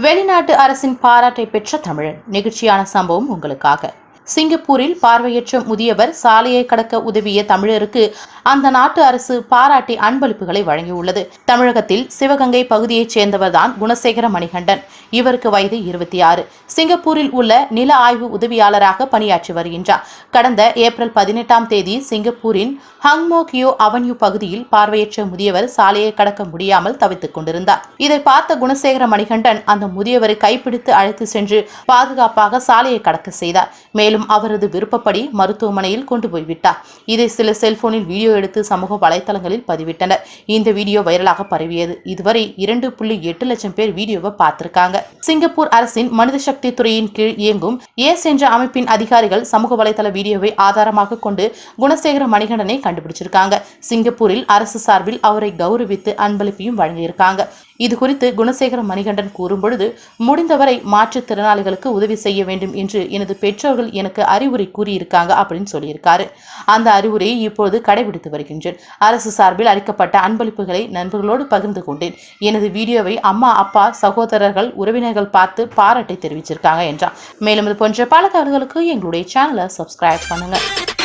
வெளிநாட்டு அரசின் பாராட்டை பெற்ற தமிழன். நெகிழ்ச்சியான சம்பவம் உங்களுக்காக. சிங்கப்பூரில் பார்வையற்ற முதியவர் சாலையை கடக்க உதவிய தமிழருக்கு அந்த நாட்டு அரசு பாராட்டி அன்பளிப்புகளை வழங்கியுள்ளது. தமிழகத்தில் சிவகங்கை பகுதியைச் சேர்ந்தவர்தான் குணசேகர மணிகண்டன். இவருக்கு வயது இருபத்தி ஆறு சிங்கப்பூரில் உள்ள நில ஆய்வு உதவியாளராக பணியாற்றி வருகின்றார். கடந்த ஏப்ரல் பதினெட்டாம் தேதி சிங்கப்பூரின் ஹங்மோ கியோ அவென்யூ பகுதியில் பார்வையற்ற முதியவர் சாலையை கடக்க முடியாமல் தவித்துக் கொண்டிருந்தார். இதை பார்த்த குணசேகர மணிகண்டன் அந்த முதியவரை கைப்பிடித்து அழைத்து சென்று பாதுகாப்பாக சாலையை கடக்க செய்தார். மேலும் மேலும் அவரது விருப்பப்படி மருத்துவமனையில் கொண்டு போய்விட்டார். இதை சில செல்போனில் வீடியோ எடுத்து சமூக வலைதளங்களில் பதிவிட்டனர். இந்த வீடியோ வைரலாக பரவியது. இதுவரை இரண்டு புள்ளி எட்டு லட்சம் பேர் வீடியோவை பார்த்திருக்காங்க. சிங்கப்பூர் அரசின் மனித சக்தி துறையின் கீழ் இயங்கும் ஏஸ் என்ற அமைப்பின் அதிகாரிகள் சமூக வலைதள வீடியோவை ஆதாரமாக கொண்டு குணசேகர மணிகண்டனை கண்டுபிடிச்சிருக்காங்க. சிங்கப்பூரில் அரசு சார்பில் அவரை கௌரவித்து அன்பளிப்பையும் வழங்கியிருக்காங்க. இது குறித்து குணசேகர மணிகண்டன் கூறும்பொழுது முடிந்தவரை மாற்றுத்திறனாளிகளுக்கு உதவி செய்ய வேண்டும் என்று எனது பெற்றோர்கள் எனக்கு அறிவுரை கூறியிருக்காங்க அப்படின்னு சொல்லியிருக்காரு. அந்த அறிவுரையை இப்பொழுது கடைபிடித்து வருகின்றேன். அரசு சார்பில் அளிக்கப்பட்ட அன்பளிப்புகளை நண்பர்களோடு பகிர்ந்து கொண்டேன். எனது வீடியோவை அம்மா அப்பா சகோதரர்கள் உறவினர்கள் பார்த்து பாராட்டை தெரிவிச்சிருக்காங்க என்றார் மேலும் இது போன்ற பல தகவல்களுக்கு எங்களுடைய சேனலை சப்ஸ்கிரைப் பண்ணுங்கள்